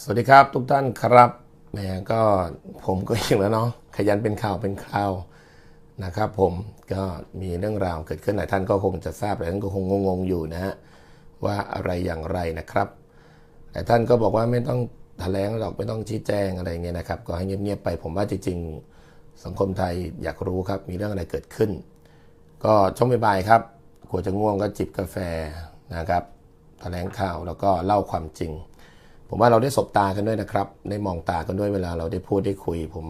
สวัสดีครับทุกท่านครับแหมก็ผมก็อีกแล้วเนาะขยันเป็นข่าวเป็นคราวนะครับ ผมก็มีเรื่องราวเกิดขึ้นหลายท่านก็คงจะทราบหลายท่านก็คงงงๆอยู่นะฮะว่าอะไรอย่างไรนะครับหลายท่านก็บอกว่าไม่ต้องแถลงหรอกไม่ต้องชี้แจงอะไรเงี้ยนะครับ ก็ให้เงียบๆไป ผมว่าจริงๆสังคมไทยอยากรู้ครับมีเรื่องอะไรเกิดขึ้น ก็ช่วงบ่ายครับกลัวจะง่วงก็จิบกาแฟนะครับแถลงข่าวแล้วก็เล่าความจริง ผมว่าเราได้สบตากันด้วยนะครับ ได้มองตากันด้วยเวลาเราได้พูดได้คุย ผม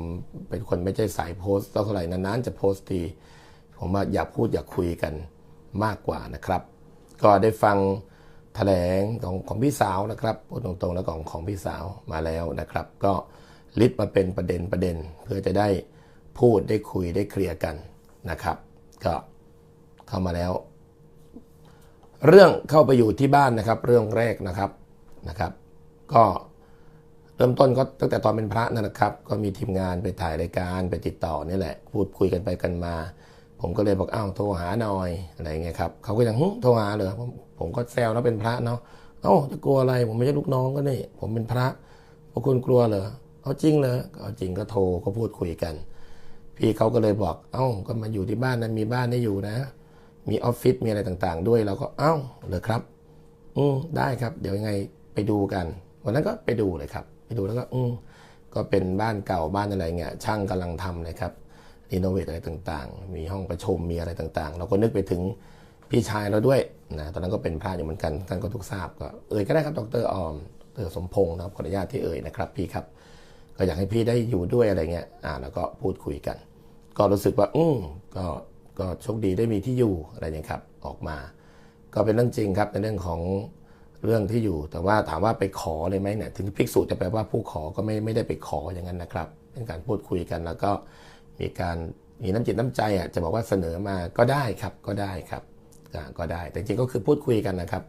เป็นคนไม่ใช่สายโพสต์เท่าไหร่นานๆจะโพสต์ทีผมว่าอยากพูดอยากคุยกันมากกว่านะครับ ก็ได้ฟังแถลงของของพี่สาวนะครับพูดตรงๆแล้วของของพี่สาวมาแล้วนะครับ ก็ลิสต์มาเป็นประเด็นประเด็น เพื่อจะได้พูดได้คุยได้เคลียร์กันนะครับ ก็เข้ามาแล้ว เรื่องเข้าไปอยู่ที่บ้านนะครับ เรื่องแรกนะครับนะครับ ก็เริ่มต้นก็ตั้งแต่ตอนเป็นพระนั่นนะครับ ก็มีทีมงานไปถ่ายรายการไปติดต่อนี่แหละ พูดคุยกันไปกันมา ผมก็เลยบอกอ้าวโทรหาหน่อยอะไรเงี้ยครับเขาก็ยังโทรหาเลยผมผมก็แซวแล้วเป็นพระเนาะเอ้าจะกลัวอะไรผมไม่ใช่ลูกน้องก็นี่ผมเป็นพระพวกคุณกลัวเหรอเอาจริงเหรอเอาจริงก็โทรก็พูดคุยกัน พี่เขาก็เลยบอก เอ้าก็มาอยู่ที่บ้านนั้นมีบ้านให้อยู่นะ มีออฟฟิศมีอะไรต่างๆ ด้วยเราก็เอ้าเหรอครับ อืมได้ครับ เดี๋ยวยังไงไปดูกัน วันนั้นก็ไปดูเลยครับ ไปดูแล้วก็อืก็เป็นบ้านเก่าบ้านอะไรเงี้ยช่างกำลังทำเลยครับรีโนเวทอะไรต่างๆ มีห้องประชุมมีอะไรต่างๆ เราก็นึกไปถึงพี่ชายเราด้วยนะตอนนั้นก็เป็นพระอยู่เหมือนกันท่านก็ทุกทราบก็เอ่ยก็ได้ครับดรออมดรสมพงศ์นะครับขออนุญาตที่เอ่ยนะครับพี่ครับ ก็อยากให้พี่ได้อยู่ด้วยอะไรเงี้ยอ่าแล้วก็พูดคุยกัน ก็รู้สึกว่าอืมก็ก็โชคดีได้มีที่อยู่อะไรอย่างเงี้ยครับออกมา ก็เป็นเรื่องจริงครับในเรื่องของ เรื่องที่อยู่ แต่ว่าถามว่าไปขอเลยไหมเนี่ย ถึงภิกษุจะแปลว่าผู้ขอก็ไม่ไม่ได้ไปขออย่างนั้นนะครับ เป็นการพูดคุยกันแล้วก็มีการมีน้ำจิตน้ำใจอะจะบอกว่าเสนอมาก็ได้ครับก็ได้ครับก็ได้ แต่จริงก็คือพูดคุยกันนะครับ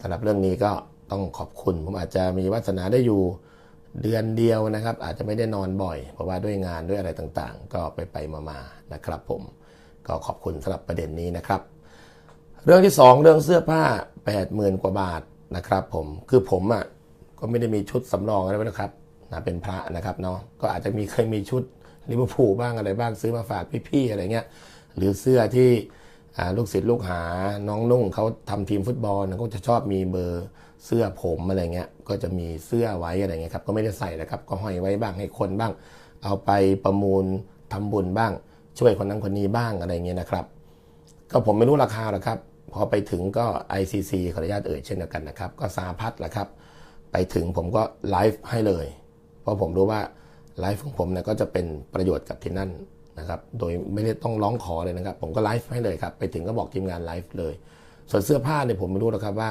สำหรับเรื่องนี้ก็ต้องขอบคุณผมอาจจะมีวาสนาได้อยู่เดือนเดียวนะครับ อาจจะไม่ได้นอนบ่อย เพราะว่าด้วยงานด้วยอะไรต่างๆ ก็ไปไปมาๆนะครับ ผมก็ขอบคุณสำหรับประเด็นนี้นะครับ เรื่องที่ 2 เรื่องเสื้อผ้า 80,000 กว่าบาท นะครับผมคือผมอะก็ไม่ได้มีชุดสำรองอะไรไว้นะครับนะเป็นพระนะครับเนาะก็อาจจะมีเคยมีชุดลิเวอร์พูลบ้างอะไรบ้างซื้อมาฝากพี่ๆอะไรเงี้ยหรือเสื้อที่ลูกศิษย์ลูกหาน้องนุ่งเขาทำทีมฟุตบอลก็จะชอบมีเบอร์เสื้อผมอะไรเงี้ยก็จะมีเสื้อไว้อะไรเงี้ยครับก็ไม่ได้ใส่นะครับก็ห้อยไว้บ้างให้คนบ้าง เอาไปประมูลทำบุญบ้าง ช่วยคนนั้นคนนี้บ้างอะไรเงี้ยนะครับ ก็ผมไม่รู้ราคาหรอกครับ พอไปถึงก็ ICC ขออนุญาตเอ่ยเช่นเดียวกันนะครับ ก็สาพัดแหละครับ ไปถึงผมก็ไลฟ์ให้เลย เพราะผมรู้ว่าไลฟ์ของผมเนี่ยก็จะเป็นประโยชน์กับที่นั่นนะครับ โดยไม่ได้ต้องร้องขอเลยนะครับ ผมก็ไลฟ์ให้เลยครับ ไปถึงก็บอกทีมงานไลฟ์เลย ส่วนเสื้อผ้าเนี่ยผมไม่รู้หรอกครับว่า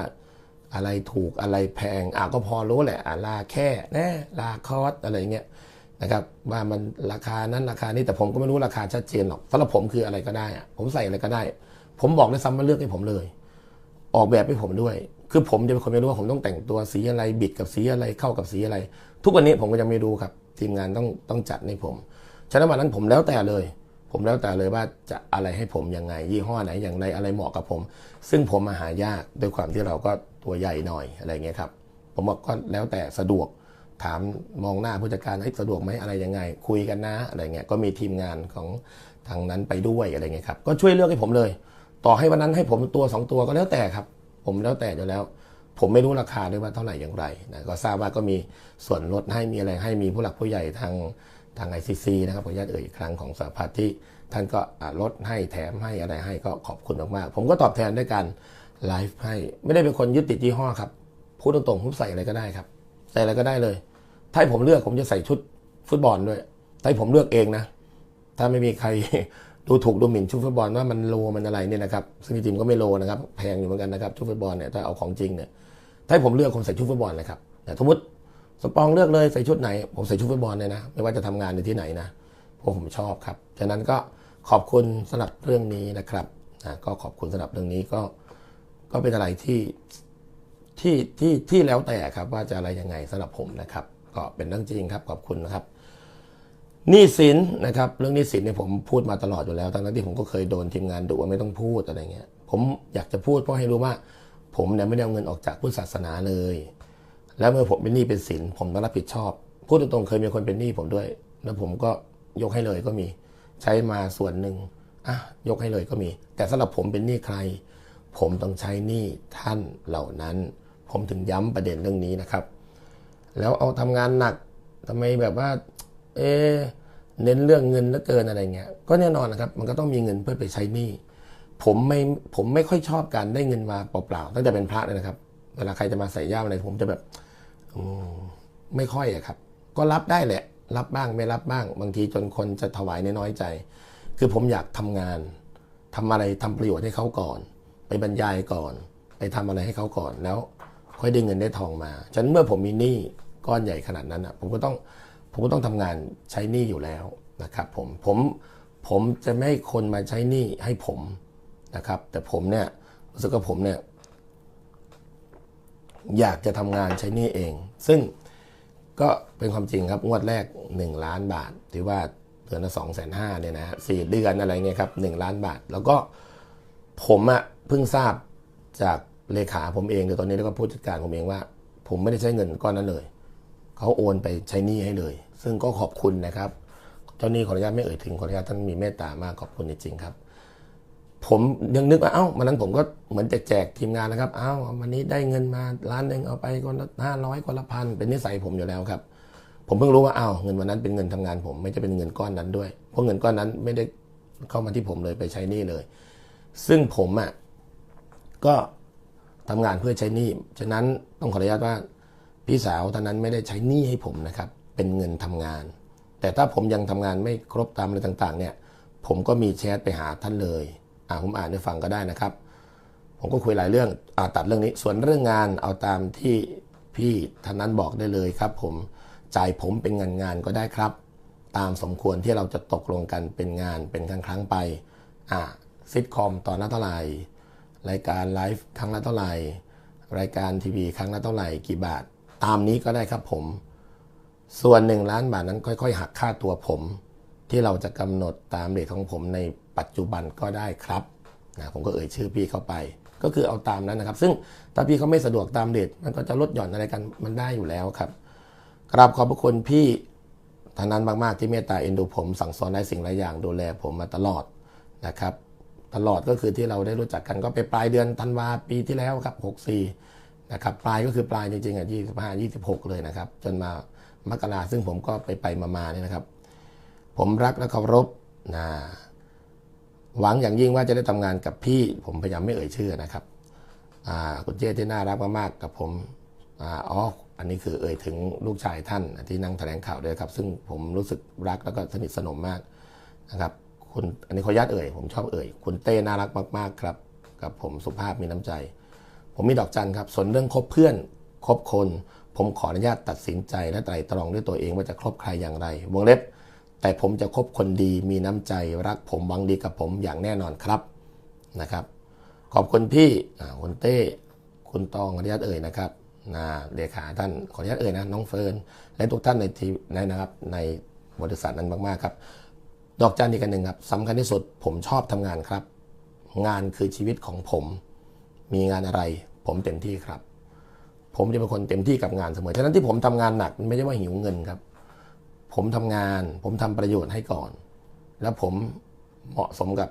อะไรถูกอะไรแพงอะก็พอรู้แหละอะลาแค่แน่ลาคอสอะไรเงี้ยนะครับว่ามันราคานั้นราคานี้แต่ผมก็ไม่รู้ราคาชัดเจนหรอกสำหรับผมคืออะไรก็ได้อะผมใส่อะไรก็ได้ ผมบอกเลยซ้ำมาเลือกให้ผมเลย ออกแบบให้ผมด้วย คือผมจะเป็นคนไม่รู้ว่าผมต้องแต่งตัวสีอะไรบิดกับสีอะไรเข้ากับสีอะไร ทุกวันนี้ผมก็ยังไม่รู้ครับทีมงานต้องต้องจัดให้ผมฉะนั้นวันนั้นผมแล้วแต่เลย ผมแล้วแต่เลยว่าจะอะไรให้ผมยังไง ยี่ห้อไหนอย่างไรอะไรเหมาะกับผม ซึ่งผมมาหายากด้วยความที่เราก็ตัวใหญ่หน่อยอะไรเงี้ยครับ ผมบอกก็แล้วแต่สะดวกถามมองหน้าผู้จัดการให้สะดวกไหมอะไรยังไง คุยกันนะอะไรเงี้ยก็มีทีมงานของทางนั้นไปด้วยอะไรเงี้ยครับก็ช่วยเลือกให้ผมเลย ต่อให้วันนั้นให้ผมตัวสองตัวก็แล้วแต่ครับ ผมแล้วแต่อยู่แล้ว ผมไม่รู้ราคาด้วยว่าเท่าไหร่อย่างไรนะก็ทราบว่าก็มีส่วนลดให้มีอะไรให้มีผู้หลักผู้ใหญ่ทางทางไอซีซีนะครับขออนุญาตเอ่ยอีกครั้งของสหพัฒน์ที่ท่านก็ลดให้แถมให้อะไรให้ก็ขอบคุณมากๆผมก็ตอบแทนด้วยการไลฟ์ให้ ไม่ได้เป็นคนยึดติดยี่ห้อครับพูดตรงๆผมใส่อะไรก็ได้ครับ ใส่อะไรก็ได้เลย ถ้าผมเลือกผมจะใส่ชุดฟุตบอลด้วยถ้าผมเลือกเองนะ ถ้าไม่มีใคร ดูถูกดูหมิ่นชุดฟุตบอลว่ามันโลมันอะไรเนี่ยนะครับซึ่งจริงๆก็ไม่โลนะครับแพงอยู่เหมือนกันนะครับชุดฟุตบอลเนี่ยถ้าเอาของจริงเนี่ยถ้าผมเลือกผมใส่ชุดฟุตบอลเลยครับแต่สมมติสปองเลือกเลยใส่ชุดไหน ผมใส่ชุดฟุตบอลเลยนะ ไม่ว่าจะทำงานในที่ไหนนะพราะผมชอบครับฉะนั้นก็ขอบคุณสำหรับเรื่องนี้นะครับนะก็ขอบคุณสำหรับเรื่องนี้ก็ก็เป็นอะไรที่ที่ที่ที่แล้วแต่ครับว่าจะอะไรยังไงสำหรับผมนะครับ ก็เป็นเรื่องจริงครับขอบคุณนะครับ หนี้สินนะครับ เรื่องหนี้สินเนี่ยผมพูดมาตลอดอยู่แล้วทั้งที่ผมก็เคยโดนทีมงานดุว่าไม่ต้องพูดอะไรเงี้ย ผมอยากจะพูดเพราะให้รู้ว่า ผมเนี่ยไม่ได้เอาเงินออกจากพุทธศาสนาเลย แล้วเมื่อผมเป็นหนี้เป็นสินผมต้องรับผิดชอบ พูดตรงๆเคยมีคนเป็นหนี้ผมด้วย แล้วผมก็ยกให้เลยก็มี ใช้มาส่วนหนึ่งอะยกให้เลยก็มี แต่สำหรับผมเป็นหนี้ใคร ผมต้องใช้หนี้ท่านเหล่านั้น ผมถึงย้ำประเด็นเรื่องนี้นะครับ แล้วเอาทำงานหนักทำไมแบบว่า เอ๊เน้นเรื่องเงินเหลือเกินอะไรเงี้ย ก็แน่นอนนะครับ มันก็ต้องมีเงินเพื่อไปใช้หนี้ ผมไม่ ผมไม่ค่อยชอบการได้เงินมาเปล่าๆ ตั้งแต่เป็นพระเลยนะครับ เวลาใครจะมาใส่ย่ามอะไรผมจะแบบอไม่ค่อยอะครับ ก็รับได้แหละ รับบ้างไม่รับบ้าง บางทีจนคนจะถวายน้อยใจ คือผมอยากทำงานทำอะไรทำประโยชน์ให้เขาก่อน ไปบรรยายก่อน ไปทำอะไรให้เขาก่อนแล้ว ค่อยได้เงินได้ทองมา ฉะนั้นเมื่อผมมีหนี้ก้อนใหญ่ขนาดนั้นอะผมก็ต้อง ผมก็ต้องทำงานใช้หนี้อยู่แล้วนะครับผมผมผมจะไม่ให้คนมาใช้หนี้ให้ผมนะครับ แต่ผมเนี่ยรู้สึกว่าผมเนี่ยอยากจะทำงานใช้หนี้เอง ซึ่งก็เป็นความจริงครับงวดแรก 1 ล้านบาทที่ว่าเดือนละสองแสนห้าเนี่ยนะฮะสี่เดือนอะไรเงี้ยครับหล้านบาท แล้วก็ผมอะเพิ่งทราบจากเลขาผมเองเดี๋ยวตอนนี้แล้วก็ผู้จัดการผมเองว่า ผมไม่ได้ใช้เงินก้อนนั้นเลย เขาโอนไปใช้หนี้ให้เลย ซึ่งก็ขอบคุณนะครับ เจ้าหนี้ขออนุญาตไม่เอ่ยถึงขออนุญาตท่านมีเมตตามากขอบคุณจริงๆครับ ผมยังนึกว่าเอ้าวันนั้นผมก็เหมือนแจกทีมงานนะครับ เอ้าวันนี้ได้เงินมาล้านหนึ่งเอาไปคนละห้าร้อยคนละพันเป็นนิสัยผมอยู่แล้วครับ ผมเพิ่งรู้ว่าอ้าวเงินวันนั้นเป็นเงินทำงาน ผมไม่จะเป็นเงินก้อนนั้นด้วย เพราะเงินก้อนนั้นไม่ได้เข้ามาที่ผมเลยไปใช้หนี้เลย ซึ่งผมอะก็ทำงานเพื่อใช้หนี้ ฉะนั้นต้องขออนุญาตว่า พี่สาวท่านนั้นไม่ได้ใช้หนี้ให้ผมนะครับ เป็นเงินทำงาน แต่ถ้าผมยังทำงานไม่ครบตามอะไรต่างๆ เนี่ย ผมก็มีแชทไปหาท่านเลย อ่าผมอ่านให้ฟังก็ได้นะครับ ผมก็คุยหลายเรื่องอ่าตัดเรื่องนี้ ส่วนเรื่องงานเอาตามที่พี่ท่านนั้นบอกได้เลยครับ ผมจ่ายผมเป็นงานงานก็ได้ครับ ตามสมควรที่เราจะตกลงกันเป็นงานเป็นครั้งครั้งไป อ่าซิทคอมตอนละเท่าไหร่รายการไลฟ์ครั้งละเท่าไหร่รายการทีวีครั้งละเท่าไหร่กี่บาท ตามนี้ก็ได้ครับผม ส่วนหนึ่งล้านบาทนั้นค่อยๆ หักค่าตัวผม ที่เราจะกำหนดตามเรทของผมในปัจจุบันก็ได้ครับนะผมก็เอ่ยชื่อพี่เข้าไป ก็คือเอาตามนั้นนะครับ ซึ่งถ้าพี่เขาไม่สะดวกตามเรทมันก็จะลดหย่อนอะไรกันมันได้อยู่แล้วครับกราบขอบพระคุณพี่ท่านนั้นมากๆที่เมตตาเอ็นดูผม สั่งสอนในสิ่งหลายอย่างดูแลผมมาตลอดนะครับ ตลอดก็คือที่เราได้รู้จักกันก็ไปปลายเดือนธันวาปีที่แล้วครับ 64 นะครับปลายก็คือปลายจริงๆอะ25 26เลยนะครับ จนมามกราซึ่งผมก็ไปไปมาๆเนี่ยนะครับ ผมรักและเคารพนะหวังอย่างยิ่งว่าจะได้ทำงานกับพี่ ผมพยายามไม่เอ่ยชื่อนะครับคุณเจ้ที่น่ารักมากๆกับผมอ๋ออันนี้คือเอ่ยถึงลูกชายท่านที่นั่งแถลงข่าวด้วยครับ ซึ่งผมรู้สึกรักแล้วก็สนิทสนมมากนะครับคุณอันนี้ขออนุญาตเอ่ยผมชอบเอ่ย คุณเต้น่ารักมากๆครับ กับผมสุภาพมีน้ำใจ ผมมีดอกจันครับ ส่วนเรื่องคบเพื่อนคบคน ผมขออนุญาตตัดสินใจและไตร่ตรองด้วยตัวเองว่าจะคบใครอย่างไร วงเล็บ แต่ผมจะคบคนดีมีน้ำใจรักผมหวังดีกับผมอย่างแน่นอนครับนะครับ ขอบคุณพี่คุณเต้คุณตองขออนุญาตเอ่ยนะครับนะเลขาท่านขออนุญาตเอ่ยนะน้องเฟิร์นและทุกท่านในทีในนะครับในบริษัทนั้นมากๆครับ ดอกจันอีกอันหนึ่งครับสำคัญที่สุดผมชอบทำงานครับ งานคือชีวิตของผม มีงานอะไร ผมเต็มที่ครับ ผมจะเป็นคนเต็มที่กับงานเสมอ ฉะนั้นที่ผมทำงานหนักไม่ใช่ว่าหิวเงินครับ ผมทำงาน ผมทำประโยชน์ให้ก่อน แล้วผมเหมาะสมกับ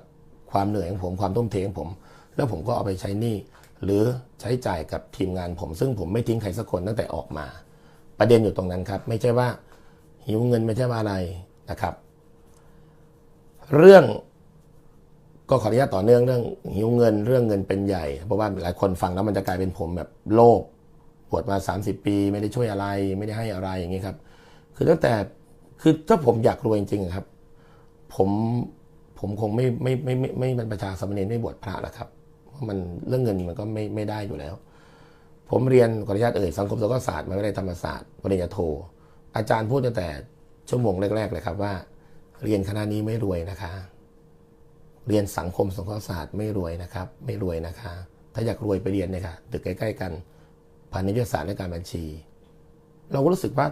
ความเหนื่อยของผมความทุ่มเทของผม แล้วผมก็เอาไปใช้หนี้หรือใช้จ่ายกับทีมงานผม ซึ่งผมไม่ทิ้งใครสักคนตั้งแต่ออกมา ประเด็นอยู่ตรงนั้นครับ ไม่ใช่ว่าหิวเงินไม่ใช่ว่าอะไรนะครับ เรื่อง ก็ขออนุญาตต่อเนื่องเรื่องหิวเงินเรื่องเงินเป็นใหญ่ เพราะว่าหลายคนฟังแล้วมันจะกลายเป็นผมแบบโลภบวชมา 30 ปี ไม่ได้ช่วยอะไรไม่ได้ให้อะไรอย่างนี้ครับ คือตั้งแต่คือถ้าผมอยากรวยจริงๆครับ ผมผมคงไม่ไม่ไม่ไม่ไม่เป็นประชาสามเณรไม่บวชพระแล้วครับเพราะมันเรื่องเงินมันก็ไม่ไม่ได้อยู่แล้ว ผมเรียนขออนุญาตเอ่ยสังคมสงเคราะห์ศาสตร์มาไม่ได้ธรรมศาสตร์ปริญญาโท อาจารย์พูดตั้งแต่ชั่วโมงแรกๆเลยครับว่า เรียนคณะนี้ไม่รวยนะคะ เรียนสังคมสงเคราะห์ศาสตร์ไม่รวยนะครับ ไม่รวยนะคะ ถ้าอยากรวยไปเรียนเนี่ยค่ะตึกใกล้ ๆ กันพาณิชยศาสตร์และการบัญชี เราก็รู้สึกว่า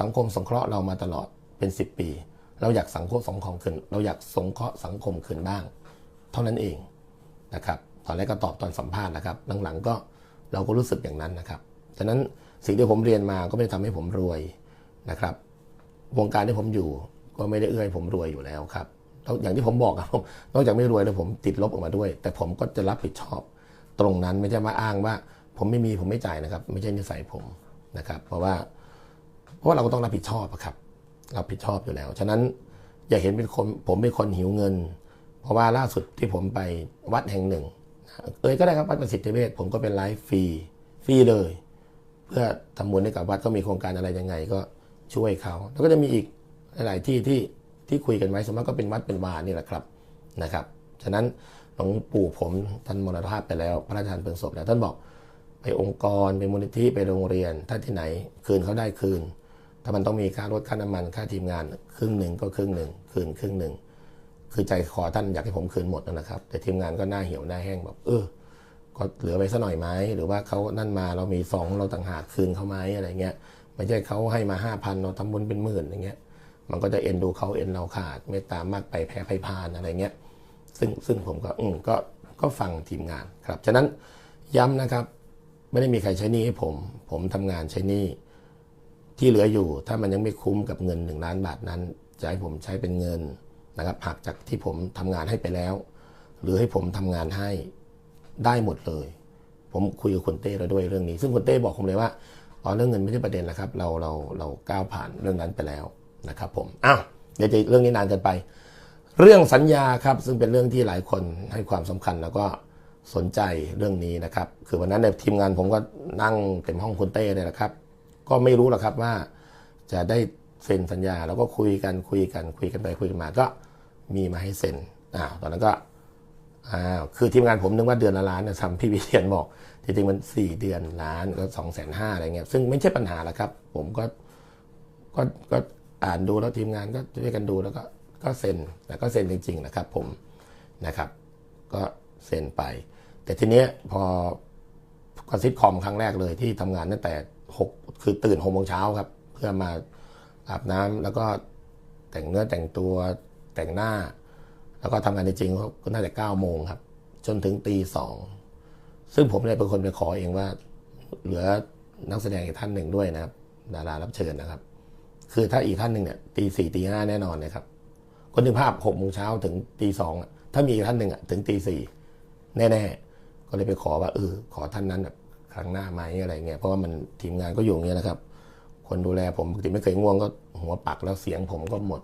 สังคมสงเคราะห์เรามาตลอดเป็นสิบปี เราอยากสังคมสงเคราะห์คืนเราอยากสงเคราะห์สังคมคืนบ้าง เท่านั้นเองนะครับตอนแรกก็ตอบตอนสัมภาษณ์นะครับ หลังๆก็เราก็รู้สึกอย่างนั้นนะครับฉะนั้นสิ่งที่ผมเรียนมาก็ไม่ได้ทำให้ผมรวยนะครับ วงการที่ผมอยู่ก็ไม่ได้เอื้อให้ผมรวยอยู่แล้วครับ อย่างที่ผมบอกครับนอกจากไม่รวยแล้วผมติดลบออกมาด้วย แต่ผมก็จะรับผิดชอบตรงนั้นไม่ใช่มาอ้างว่า ผมไม่มีผมไม่จ่ายนะครับ ไม่ใช่นิสัยผมนะครับ เพราะว่า เพราะว่าเราก็ต้องรับผิดชอบครับรับผิดชอบอยู่แล้ว ฉะนั้นอย่าเห็นเป็นคนผมเป็นคนหิวเงิน เพราะว่าล่าสุดที่ผมไปวัดแห่งหนึ่ง เอ้ยก็ได้ครับวัดประสิทธิเวชผมก็เป็นไลฟ์ฟรีฟรีเลย เพื่อทำบุญให้กับวัดก็มีโครงการอะไรยังไงก็ช่วยเขา แล้วก็จะมีอีกหลาย ๆ ที่ที่ ที่คุยกันไว้สมมติก็เป็นวัดเป็นวานี่แหละครับนะครับ ฉะนั้นหลวงปู่ผมท่านมรณภาพไปแล้ว พระราชทานเพลิงศพแล้วท่านบอกไปองค์กรไปมูลนิธิไปโรงเรียน ถ้าที่ไหนคืนเขาได้คืน ถ้ามันต้องมีค่ารถค่าน้ำมันค่าทีมงาน ครึ่งหนึ่งก็ครึ่งหนึ่งคืนครึ่งหนึ่งคือใจคอท่านอยากให้ผมคืนหมดนะครับ แต่ทีมงานก็หน้าเหี่ยวหน้าแห้งแบบเออก็เหลือไปสักหน่อยไหมหรือว่าเขานั่นมาเรามีสองเราต่างหากคืนเขาไหมอะไรเงี้ยไม่ใช่เขาให้มาห้าพันเราทำบุญเป็นหมื่นอย่างเงี้ย มันก็จะเอ็นดูเขาเอ็นเราขาดเมตตามากไปแพ้ไพพานอะไรเงี้ยซึ่งซึ่งผมก็อืมก็ก็ฟังทีมงานครับฉะนั้นย้ำนะครับ ไม่ได้มีใครใช้หนี้ให้ผม ผมทำงานใช้หนี้ที่เหลืออยู่ ถ้ามันยังไม่คุ้มกับเงินหนึ่งล้านบาทนั้นจะให้ผมใช้เป็นเงินนะครับหักจากที่ผมทำงานให้ไปแล้ว หรือให้ผมทำงานให้ได้หมดเลย ผมคุยกับคุณเต้แล้วด้วยเรื่องนี้ ซึ่งคุณเต้บอกผมเลยว่าอ๋อเรื่องเงินไม่ใช่ประเด็นแล้วครับ เราเราเราก้าวผ่านเรื่องนั้นไปแล้ว นะครับผมอ้าวเดี๋ยวจะเรื่องนี้นานเกินไป เรื่องสัญญาครับซึ่งเป็นเรื่องที่หลายคนให้ความสำคัญแล้วก็สนใจเรื่องนี้นะครับ คือวันนั้นในยทีมงานผมก็นั่งเต็มห้องคุณเต้เลยนะครับ ก็ไม่รู้หรอกครับว่าจะได้เซ็นสัญญาแล้วก็คุยกันคุยกันคุยกันไปคุยกันมาก็มีมาให้เซ็นอ่าวตอนนั้นก็อ่าวคือทีมงานผมนึกว่าเดือนละล้านนะทำพี่วิเทียนบอกจริงๆมันสี่เดือนล้านก็สองแสนห้าอะไรเงี้ยซึ่งไม่ใช่ปัญหาละครับ ผมก็ก็ก็ อ่านดูแล้วทีมงานก็ช่วยกันดูแล้วก็ก็เซ็นแต่ก็เซ็นจริง ๆ นะครับ ผมนะครับ ก็เซ็นไป แต่ทีเนี้ยพอก็ซิทคอมครั้งแรกเลยที่ทำงานตั้งแต่หกคือตื่นหกโมงเช้าครับ เพื่อมาอาบน้ำแล้วก็แต่งเนื้อแต่งตัวแต่งหน้า แล้วก็ทำงานจริงๆก็น่าจะเก้าโมงครับ จนถึงตีสองซึ่งผมเนี่ยเป็นคนไปขอเองว่า เหลือนักแสดงอีกท่านหนึ่งด้วยนะครับ ดารารับเชิญนะครับ คือถ้าอีกท่านหนึ่งเนี่ยตีสี่ตีห้าแน่นอนนะครับคนถึงภาพหกโมงเช้าถึงตีสองถ้ามีอีกท่านหนึ่งอะถึงตีสี่แน่ๆ ก็เลยไปขอว่าเออขอท่านนั้นแบบครั้งหน้าไหมอะไรเงี้ยเพราะว่ามันทีมงานก็อยู่เงี้ยนะครับ คนดูแลผมปกติไม่เคยง่วงก็หัวปักแล้วเสียงผมก็หมด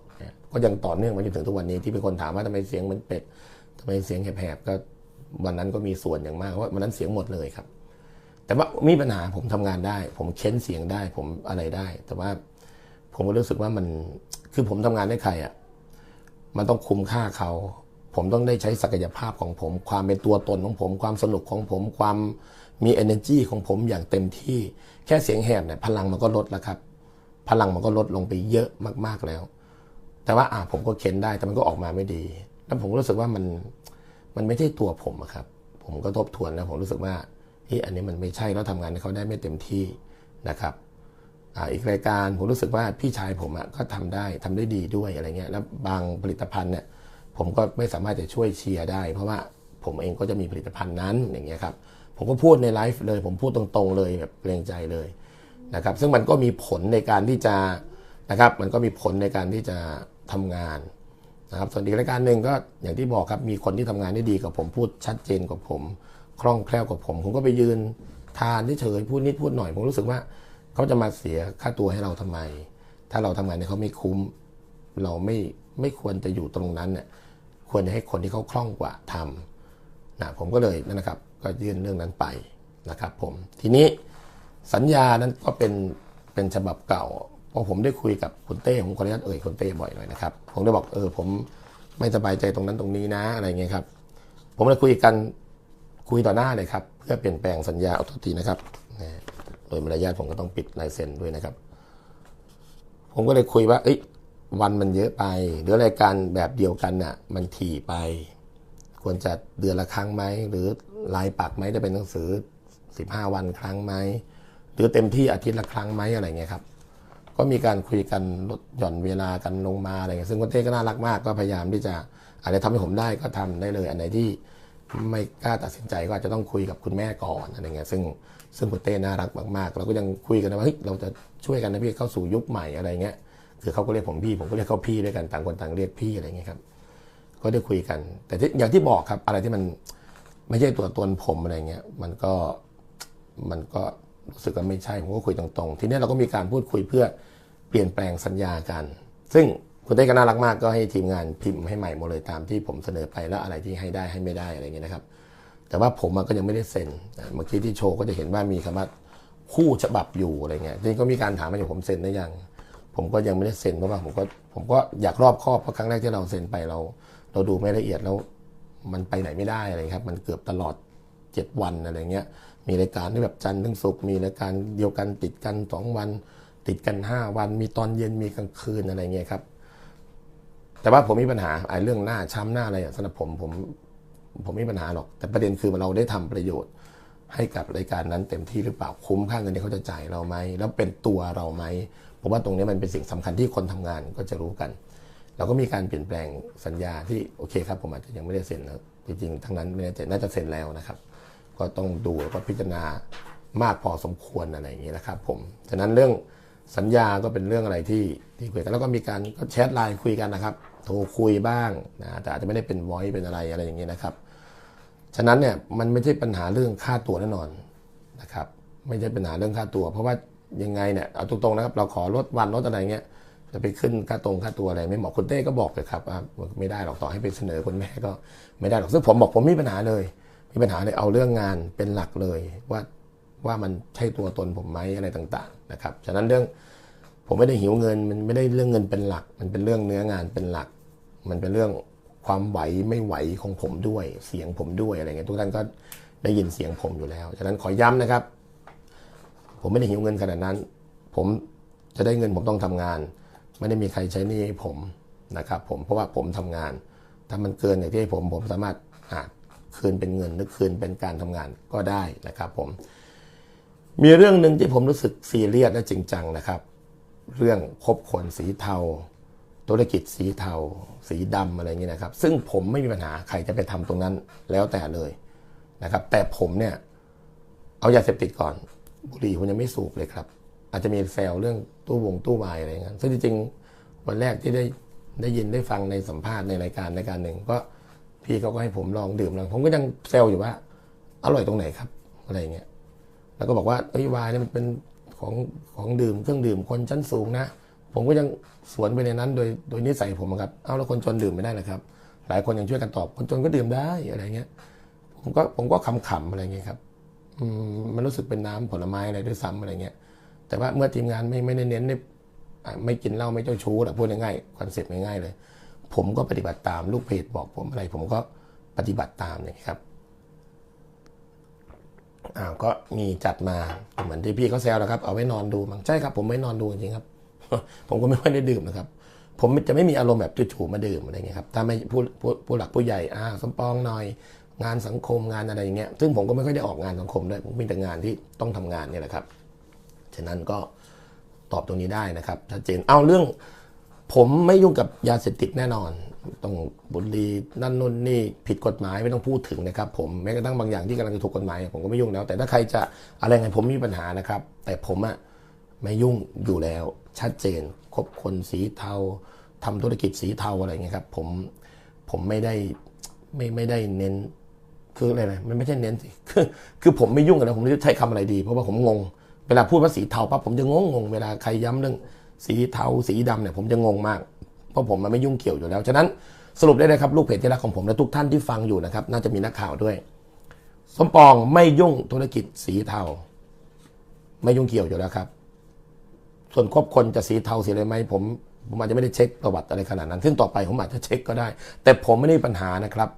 ก็ยังต่อเนื่องมาจนถึงทุกวันนี้ที่เป็นคนถามว่าทำไมเสียงมันเป็ดทำไมเสียงแหบๆก็วันนั้นก็มีส่วนอย่างมากเพราะวันนั้นเสียงหมดเลยครับ แต่ว่ามีปัญหาผมทำงานได้ ผมเค้นเสียงได้ผมอะไรได้ แต่ว่า ผมก็รู้สึกว่ามันคือผมทำงานให้ใครอะมันต้องคุ้มค่าเขา ผมต้องได้ใช้ศักยภาพของผม ความเป็นตัวตนของผม ความสนุกของผม ความมี energy ของผมอย่างเต็มที่ แค่เสียงแหบเนี่ยพลังมันก็ลดแล้วครับ พลังมันก็ลดลงไปเยอะมากๆแล้ว แต่ว่าอะผมก็เค้นได้แต่มันก็ออกมาไม่ดี แล้วผมก็รู้สึกว่ามันมันไม่ใช่ตัวผมครับ ผมก็ทบทวนแล้วผมรู้สึกว่าเฮ้ยอันนี้มันไม่ใช่แล้วทำงานให้เขาได้ไม่เต็มที่นะครับ อีกรายการผมรู้สึกว่าพี่ชายผมอะก็ทำได้ทำได้ดีด้วยอะไรเงี้ยแล้วบางผลิตภัณฑ์เนี่ยผมก็ไม่สามารถจะช่วยเชียร์ได้ เพราะว่าผมเองก็จะมีผลิตภัณฑ์นั้นอย่างเงี้ยครับผมก็พูดในไลฟ์เลย ผมพูดตรงๆเลยแบบเกรงใจเลยนะครับซึ่งมันก็มีผลในการที่จะนะครับมันก็มีผลในการที่จะทำงานนะครับส่วนอีกรายการหนึ่งก็อย่างที่บอกครับมีคนที่ทำงานได้ดีกับผมพูดชัดเจนกว่าผม คล่องแคล่วกว่าผม ผมก็ไปยืนทานที่เฉยพูดนิดพูดหน่อย ผมรู้สึกว่า เขาจะมาเสียค่าตัวให้เราทำไม ถ้าเราทำงานเนี่ยเขาไม่คุ้ม เราไม่ไม่ควรจะอยู่ตรงนั้นเนี่ยควรจะให้คนที่เขาคล่องกว่าทำนะผมก็เลยนั่นนะครับ ก็ยื่นเรื่องนั้นไปนะครับ ผมทีนี้สัญญานั้นก็เป็นเป็นฉบับเก่าพอผมได้คุยกับคุณเต้ผมขออนุญาตเอ่ยคุณเต้บ่อยหน่อยนะครับผมได้บอกเออผมไม่สบายใจตรงนั้นตรงนี้นะอะไรเงี้ยครับ ผมเลยคุยกันคุยต่อหน้าเลยครับ เพื่อเปลี่ยนแปลงสัญญาเอาทุกทีนะครับนะ โดยมารยาทผมก็ต้องปิดลายเซ็นด้วยนะครับ ผมก็เลยคุยว่าเอ้ยวันมันเยอะไป หรือรายการแบบเดียวกันน่ะมันถี่ไป ควรจะเดือนละครั้งไหม หรือรายปักไหมได้เป็นหนังสือ 15 วันครั้งไหม หรือเต็มที่อาทิตย์ละครั้งไหมอะไรเงี้ยครับ ก็มีการคุยกันลดหย่อนเวลากันลงมาอะไรเงี้ยซึ่งคุณเต้ก็น่ารักมาก ก็พยายามที่จะอะไรทำให้ผมได้ก็ทำได้เลย อันไหนที่ไม่กล้าตัดสินใจก็อาจจะต้องคุยกับคุณแม่ก่อนอะไรเงี้ยซึ่ง ซึ่งคุณเต้น่ารักมากๆเราก็ยังคุยกันนะว่าเฮ้ยเราจะช่วยกันนะพี่เข้าสู่ยุคใหม่อะไรเงี้ยคือเขาก็เรียกผมพี่ผมก็เรียกเขาพี่ด้วยกันต่างคนต่างเรียกพี่อะไรเงี้ยครับก็ได้คุยกัน แต่ที่อย่างที่บอกครับอะไรที่มันไม่ใช่ตัวตนผมอะไรเงี้ยมันก็มันก็รู้สึกว่าไม่ใช่ผมก็คุยตรงๆ ทีนี้เราก็มีการพูดคุยเพื่อเปลี่ยนแปลงสัญญากัน ซึ่งคุณเต้ก็น่ารักมากก็ให้ทีมงานพิมพ์ให้ใหม่หมดเลยตามที่ผมเสนอไปแล้วอะไรที่ให้ได้ให้ไม่ได้อะไรเงี้ยนะครับ แต่ว่าผมก็ยังไม่ได้เซ็นเมื่อกี้ที่โชว์ก็จะเห็นว่ามีคำว่าคู่ฉบับอยู่อะไรเงี้ยทีนี้ก็มีการถามมาอยู่ผมเซ็นได้ยัง ผมก็ยังไม่ได้เซ็นเพราะว่าผมก็ผมก็อยากรอบครอบเพราะครั้งแรกที่เราเซ็นไปเรา เราดูไม่ละเอียดแล้ว มันไปไหนไม่ได้อะไรครับ มันเกือบตลอดเจ็ดวันอะไรเงี้ย มีรายการที่แบบจันทร์ถึงศุกร์มีรายการเดียวกันติดกันสองวัน ติดกันห้าวัน มีตอนเย็นมีกลางคืนอะไรเงี้ยครับ แต่ว่าผมมีปัญหาไอ้เรื่องหน้าช้ำหน้าอะไรอะสำหรับผมผม ผมไม่มีปัญหาหรอก แต่ประเด็นคือเราได้ทำประโยชน์ ให้กับรายการนั้นเต็มที่หรือเปล่าคุ้มค่าเงินที่เขาจะจ่ายเราไหมแล้วเป็นตัวเราไหมผมว่าตรงนี้มันเป็นสิ่งสำคัญที่คนทำงานก็จะรู้กัน เราก็มีการเปลี่ยนแปลงสัญญาที่โอเคครับผมอาจจะยังไม่ได้เซ็นนะจริงๆทั้งนั้นไม่แน่ใจน่าจะเซ็นแล้วนะครับ ก็ต้องดูแล้วก็พิจารณามากพอสมควรอะไรอย่างนี้นะครับ ผมฉะนั้นเรื่องสัญญาก็เป็นเรื่องอะไรที่ที่คุยกันแล้วก็มีการก็แชทไลน์คุยกันนะครับ โทรคุยบ้างนะแต่อาจจะไม่ได้เป็น voice เป็นอะไรอะไรอย่างนี้นะครับ ฉะนั้นเนี่ยมันไม่ใช่ปัญหาเรื่องค่าตัวแน่นอนนะครับไม่ใช่ปัญหาเรื่องค่าตัว เพราะว่ายังไงเนี่ยเอาตรงๆนะครับเราขอลดวันลดอะไรเงี้ยจะไปขึ้นค่าตรงค่าตัวอะไรไม่เหมาะคุณเต้ก็บอกเลยครับว่าไม่ได้หรอกต่อให้ไปเสนอคุณแม่ก็ไม่ได้หรอกซึ่งผมบอกผมไม่มีปัญหาเลย มีปัญหาเลยเอาเรื่องงานเป็นหลักเลยว่าว่ามันใช่ตัวตนผมไหมอะไรต่างๆนะครับฉะนั้นเรื่องผมไม่ได้หิวเงินมันไม่ได้เรื่องเงินเป็นหลัก มันเป็นเรื่องเนื้องานเป็นหลัก มันเป็นเรื่อง ความไหวไม่ไหวของผมด้วย เสียงผมด้วยอะไรเงี้ยทุกท่านก็ได้ยินเสียงผมอยู่แล้วฉะนั้นขอย้ำนะครับ ผมไม่ได้หิวเงินขนาดนั้น ผมจะได้เงินผมต้องทำงาน ไม่ได้มีใครใช้หนี้ให้ผมนะครับ ผมเพราะว่าผมทำงาน ถ้ามันเกินอย่างที่ให้ผมผมสามารถหาคืนเป็นเงินหรือคืนเป็นการทำงานก็ได้นะครับ ผม มีเรื่องหนึ่งที่ผมรู้สึกซีเรียสและจริงจังนะครับ เรื่องคบคนสีเทา ธุรกิจสีเทา สีดำอะไรอย่างนี้นะครับ ซึ่งผมไม่มีปัญหาใครจะไปทำตรงนั้นแล้วแต่เลยนะครับ แต่ผมเนี่ยเอายาเสพติดก่อนบุหรี่ผมยังไม่สูบเลยครับ อาจจะมีแซวเรื่องตู้วงตู้วายอะไรเงี้ยซึ่งจริงๆวันแรกที่ได้ได้ยินได้ฟังในสัมภาษณ์ในรายการรายการหนึ่งก็พี่เขาก็ให้ผมลองดื่มลองผมก็ยังแซวอยู่ว่า อร่อยตรงไหนครับอะไรเงี้ยแล้วก็บอกว่าเอ้ยวายเนี่ยมันเป็นของของดื่มเครื่องดื่มคนชั้นสูงนะ ผมก็ยังสวนไปในนั้นโดยโดยนิสัยผมอะครับ เอาแล้วคนจนดื่มไม่ได้นะครับ หลายคนยังช่วยกันตอบ คนจนก็ดื่มได้อะไรเงี้ย ผมก็ผมก็ขำๆอะไรเงี้ยครับ อืมมันรู้สึกเป็นน้ำผลไม้อะไรด้วยซ้ำอะไรเงี้ย แต่ว่าเมื่อทีมงานไม่ไม่ได้เน้นในอ่ไม่กินเหล้าไม่เจ้าชู้อะพูดง่ายๆคอนเซ็ปต์ง่ายๆเลย ผมก็ปฏิบัติตามลูกเพจบอกผมอะไร ผมก็ปฏิบัติตามนี่ยครับอ้าวก็มีจัดมาเหมือนที่พี่เขาแซวนะครับ เอาไว้นอนดูมั้งใช่ครับ ผมไม่นอนดูจริงครับ ผมก็ไม่ค่อยได้ดื่มนะครับ ผมจะไม่มีอารมณ์แบบจู่ๆมาดื่มอะไรเงี้ยครับถ้าไม่ผู้ผู้ผู้หลักผู้ใหญ่อ่าสมปองหน่อยงานสังคมงานอะไรอย่างเงี้ยซึ่งผมก็ไม่ค่อยได้ออกงานสังคมด้วยผมมีแต่งานที่ต้องทำงานเนี่ยแหละครับฉะนั้นก็ตอบตรงนี้ได้นะครับชัดเจนเอาเรื่องผมไม่ยุ่งกับยาเสพติดแน่นอน ต้องบุหรี่นั่นนู่นนี่ผิดกฎหมายไม่ต้องพูดถึงนะครับ ผมแม้กระทั่งบางอย่างที่กำลังจะถูกกฎหมายผมก็ไม่ยุ่งแล้ว แต่ถ้าใครจะอะไรไงผมมีปัญหานะครับ แต่ผมอะไม่ยุ่งอยู่แล้ว ชัดเจนคบคนสีเทาทำธุรกิจสีเทาอะไรเงี้ยครับผมผมไม่ได้ไม่ไม่ได้เน้นคืออะไรนะมันไม่ใช่เน้นสิคือคือผมไม่ยุ่งกันนะผมไม่รู้จะใช้คำอะไรดี เพราะว่าผมงง เวลาพูดว่าสีเทาปั๊บผมจะงงงงเวลาใครย้ำเรื่องสีเทาสีดำเนี่ยผมจะงงมาก เพราะผมมันไม่ยุ่งเกี่ยวอยู่แล้ว ฉะนั้นสรุปได้เลยครับลูกเพจที่รักของผมและทุกท่านที่ฟังอยู่นะครับน่าจะมีนักข่าวด้วย สมปองไม่ยุ่งธุรกิจสีเทาไม่ยุ่งเกี่ยวอยู่แล้วครับ ส่วนครบคนจะสีเทาสีอะไรไหมผมผมอาจจะไม่ได้เช็คประวัติอะไรขนาดนั้น ซึ่งต่อไปผมอาจจะเช็คก็ได้ แต่ผมไม่ได้ปัญหานะครับ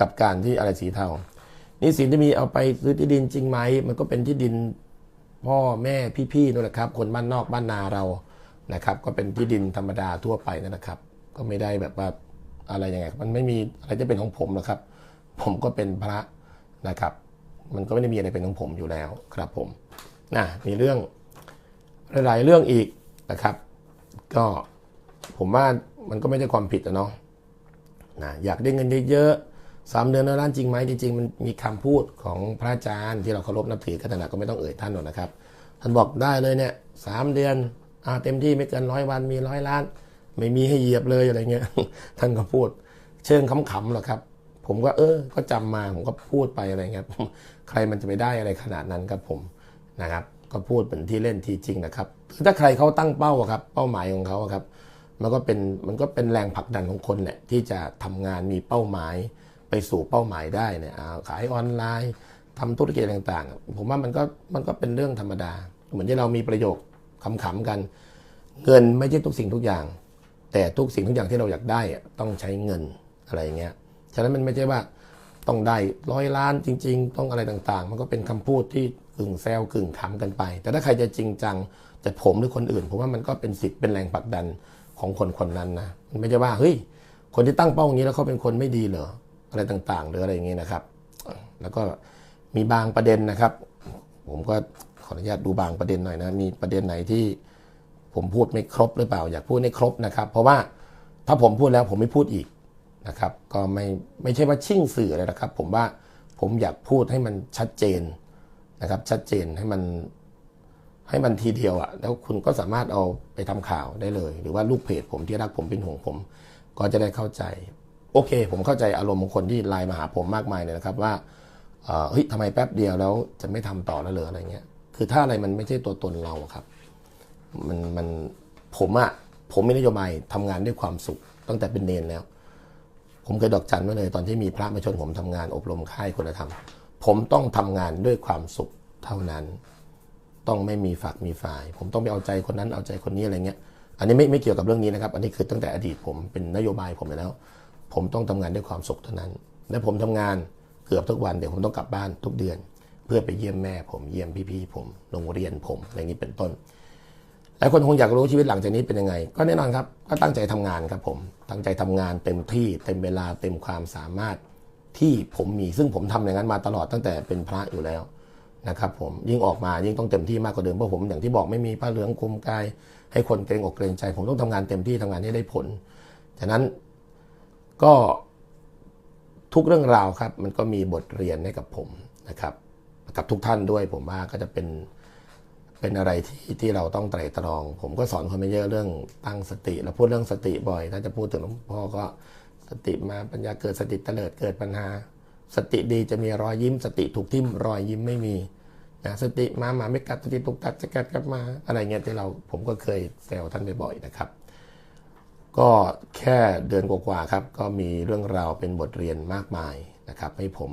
กับการที่อะไรสีเทานี่สินที่มีเอาไปซื้อที่ดินจริงไหมมันก็เป็นที่ดินพ่อแม่พี่ๆนั่นแหละครับ คนบ้านนอกบ้านนาเรานะครับ ก็เป็นที่ดินธรรมดาทั่วไปนั่นนะครับ ก็ไม่ได้แบบว่าอะไรยังไงมันไม่มีอะไรจะเป็นของผมหรอกครับ ผมก็เป็นพระนะครับ มันก็ไม่ได้มีอะไรเป็นของผมอยู่แล้วครับผมนะมีเรื่อง หลายๆเรื่องอีกนะครับ ก็ผมว่ามันก็ไม่ใช่ความผิดนะเนาะนะอยากได้เงินเยอะๆสามเดือนร้อยล้านจริงไหมจริงๆ มันมีคำพูดของพระอาจารย์ที่เราเคารพนับถือกันนะก็ไม่ต้องเอ่ยท่านหรอกนะครับ ท่านบอกได้เลยเนี่ยสามเดือนอาเต็มที่ไม่เกินร้อยวันมีร้อยล้าน ไม่มีให้เหยียบเลยอะไรเงี้ยท่านก็พูด เชิงขำๆหรอกครับ ผมก็เออ ก็จำมาผมก็พูดไปอะไรเงี้ยใครมันจะไปได้อะไรขนาดนั้นครับผมนะครับ ก็พูดเป็นที่เล่นที่จริงนะครับคือถ้าใครเขาตั้งเป้าครับ เป้าหมายของเขาครับ มันก็เป็นมันก็เป็นแรงผลักดันของคนแหละที่จะทำงานมีเป้าหมายไปสู่เป้าหมายได้เนี่ยอ่าขายออนไลน์ทำธุรกิจต่างๆ ผมว่ามันก็มันก็เป็นเรื่องธรรมดา เหมือนที่เรามีประโยคขำๆกัน เงินไม่ใช่ทุกสิ่งทุกอย่าง แต่ทุกสิ่งทุกอย่างที่เราอยากได้อะต้องใช้เงินอะไรอย่างเงี้ยฉะนั้นมันไม่ใช่ว่าต้องได้ร้อยล้านจริง ๆ ต้องอะไรต่างๆ มันก็เป็นคำพูดที่กึ่งแซวกึ่งขำกันไป แต่ถ้าใครจะจริงจังจะผมหรือคนอื่นผมว่ามันก็เป็นสิทธิ์เป็นแรงผลักดันของคนคนนั้นนะมันไม่ใช่ว่าเฮ้ยคนที่ตั้งเป้าอย่างนี้แล้วเขาเป็นคนไม่ดีเหรออะไรต่างๆ หรืออะไรอย่างเงี้ยนะครับ แล้วก็มีบางประเด็นนะครับ ผมก็ขออนุญาตดูบางประเด็นหน่อยนะ มีประเด็นไหนที่ผมพูดไม่ครบหรือเปล่า อยากพูดให้ครบนะครับ เพราะว่าถ้าผมพูดแล้วผมไม่พูดอีกนะครับ ก็ไม่ไม่ใช่ว่าชิ่งสื่ออะไรนะครับ ผมว่าผมอยากพูดให้มันชัดเจน นะครับ ชัดเจนให้มันให้มันทีเดียวอะ่ะแล้วคุณก็สามารถเอาไปทำข่าวได้เลย หรือว่าลูกเพจผมที่รักผมเป็นห่วงผม ก็จะได้เข้าใจ โอเค ผมเข้าใจอารมณ์ของคนที่ไลน์มาหาผมมากมายเลยนะครับว่าเออเฮ้ยทำไมแป๊บเดียวแล้วจะไม่ทำต่อแล้วเหรออะไรเงี้ยคือถ้าอะไรมันไม่ใช่ตัวตนเราครับ มันมันผมอะผมมีนโยบายทำงานด้วยความสุข ตั้งแต่เป็นเนนแล้ว ผมเคยดอกจันไว้เลยตอนที่มีพระมาชนผมทำงานอบรมค่ายคุณธรรม ผมต้องทำงานด้วยความสุขเท่านั้น ต้องไม่มีฝักมีฝ่าย ผมต้องไปเอาใจคนนั้นเอาใจคนนี้อะไรเงี้ย อันนี้ไม่ไม่เกี่ยวกับเรื่องนี้นะครับ อันนี้คือตั้งแต่อดีตผมเป็นนโยบายผมอยู่แล้ว ผมต้องทำงานด้วยความสุขเท่านั้น และผมทำงานเกือบทุกวันเดี๋ยวผมต้องกลับบ้านทุกเดือน เพื่อไปเยี่ยมแม่ผมเยี่ยมพี่ๆผมโรงเรียนผมอย่างนี้เป็นต้นหลายคนคงอยากรู้ชีวิตหลังจากนี้เป็นยังไง ก็แน่นอนครับ ก็ตั้งใจทำงานครับผม ตั้งใจทำงานเต็มที่เต็มเวลาเต็มความสามารถ ที่ผมมีซึ่งผมทำอย่างนั้นมาตลอดตั้งแต่เป็นพระอยู่แล้วนะครับผมยิ่งออกมายิ่งต้องเต็มที่มากกว่าเดิมเพราะผมอย่างที่บอกไม่มีผ้าเหลืองคลุมกายให้คนเกรงอกเกรงใจ ผมต้องทำงานเต็มที่ทำงานให้ได้ผลฉะนั้นก็ทุกเรื่องราวครับ มันก็มีบทเรียนให้กับผมนะครับ กับทุกท่านด้วยผมว่าก็จะเป็นเป็นอะไรที่ที่เราต้องไตร่ตรอง ผมก็สอนคนไปเยอะเรื่องตั้งสติเราพูดเรื่องสติบ่อย ถ้าจะพูดถึงหลวงพ่อก็ สติมาปัญญาเกิดสติเตลิดเกิดปัญหา สติดีจะมีรอยยิ้ม สติถูกทิ่มรอยยิ้มไม่มีนะสติมามาไม่กัดสติถูกตัดจะกัดกลับมาอะไรเงี้ยที่เราผมก็เคยแซวท่านบ่อยๆนะครับ ก็แค่เดือนกว่าๆครับ ก็มีเรื่องราวเป็นบทเรียนมากมายนะครับ ให้ผม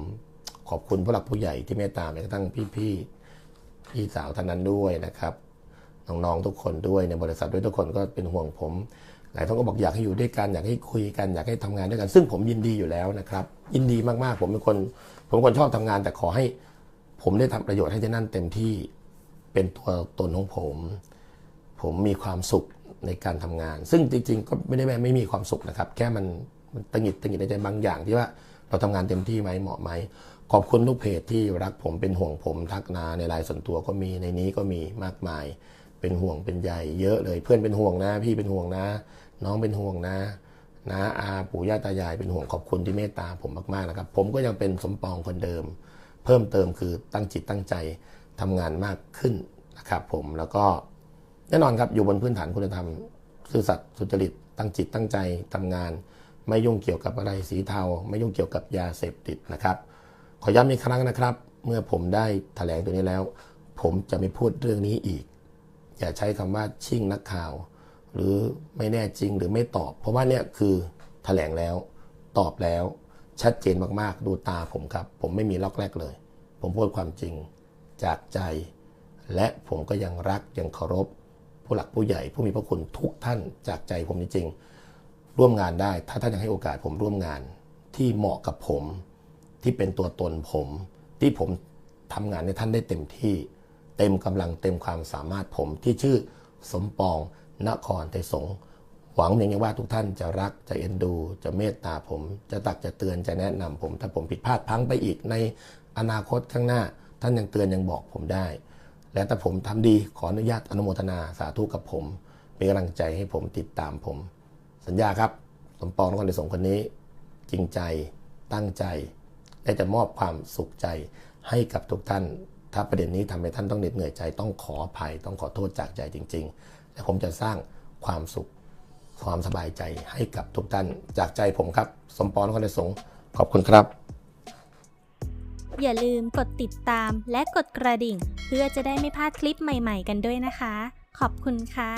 ขอบคุณผู้หลักผู้ใหญ่ที่เมตตาแม้กระทั่งพี่ๆพี่สาวท่านนั้นด้วยนะครับน้องๆทุกคนด้วยในบริษัทด้วยทุกคนก็เป็นห่วงผม หลายท่านก็บอกอยากให้อยู่ด้วยกันอยากให้คุยกันอยากให้ทำงานด้วยกัน ซึ่งผมยินดีอยู่แล้วนะครับยินดีมากๆ ผมเป็นคน ผมเป็นคนชอบทำงาน แต่ขอให้ผมได้ทำประโยชน์ให้ที่นั่นเต็มที่เป็นตัวตนของผม ผมมีความสุขในการทำงาน ซึ่งจริง ๆ ก็ไม่ได้แม่ไม่มีความสุขนะครับ แค่มันมันตังหิดตังหิดในใจบางอย่างที่ว่าเราทำงานเต็มที่ไหมเหมาะไหมขอบคุณทุกเพจที่รักผมเป็นห่วงผมทักนาในไลน์ส่วนตัวก็มีในนี้ก็มีมากมาย เป็นห่วงเป็นใยเยอะเลย เพื่อนเป็นห่วงนะ พี่เป็นห่วงนะ น้องเป็นห่วงนะนะอาปู่ย่าตายายเป็นห่วงขอบคุณที่เมตตาผมมากๆนะครับ ผมก็ยังเป็นสมปองคนเดิม เพิ่มเติมคือตั้งจิตตั้งใจทำงานมากขึ้นนะครับ ผมแล้วก็แน่นอนครับอยู่บนพื้นฐานคุณธรรมซื่อสัตย์สุจริตตั้งจิตตั้งใจทำงาน ไม่ยุ่งเกี่ยวกับอะไรสีเทา ไม่ยุ่งเกี่ยวกับยาเสพติดนะครับ ขอย้ำอีกครั้งนะครับ เมื่อผมได้แถลงตัวนี้แล้ว ผมจะไม่พูดเรื่องนี้อีก อย่าใช้คำว่าชิ่งนักข่าว หรือไม่แน่จริงหรือไม่ตอบ เพราะว่าเนี่ยคือแถลงแล้ว ตอบแล้ว ชัดเจนมากๆ ดูตาผมครับ ผมไม่มีล็อกแรกเลย ผมพูดความจริงจากใจ และผมก็ยังรักยังเคารพ ผู้หลักผู้ใหญ่ผู้มีพระคุณทุกท่านจากใจผมจริงๆร่วมงานได้ ถ้าท่านยังให้โอกาสผมร่วมงานที่เหมาะกับผมที่เป็นตัวตนผม ที่ผมทำงานในท่านได้เต็มที่ เต็มกำลังเต็มความสามารถผมที่ชื่อสมปองนครไทยสงหวังอย่างนี้ว่าทุกท่านจะรักจะเอ็นดู จะเมตตาผม จะตักจะเตือนจะแนะนำผม ถ้าผมผิดพลาดพังไปอีกในอนาคตข้างหน้า ท่านยังเตือนยังบอกผมได้ และถ้าผมทำดีขออนุญาตอนุโมทนาสาธุกับผมเป็นกำลังใจให้ผมติดตามผม สัญญาครับ สมปองนครไทยสงคนนี้ จริงใจตั้งใจและจะมอบความสุขใจให้กับทุกท่าน ถ้าประเด็นนี้ทำให้ท่านต้องเหน็ดเหนื่อยใจ ต้องขออภัย ต้องขอโทษจากใจจริง ๆ และผมจะสร้างความสุข ความสบายใจให้กับทุกท่านจากใจผมครับ สมปองครในสงขอบคุณครับ อย่าลืมกดติดตามและกดกระดิ่ง เพื่อจะได้ไม่พลาดคลิปใหม่ ๆ กันด้วยนะคะ ขอบคุณค่ะ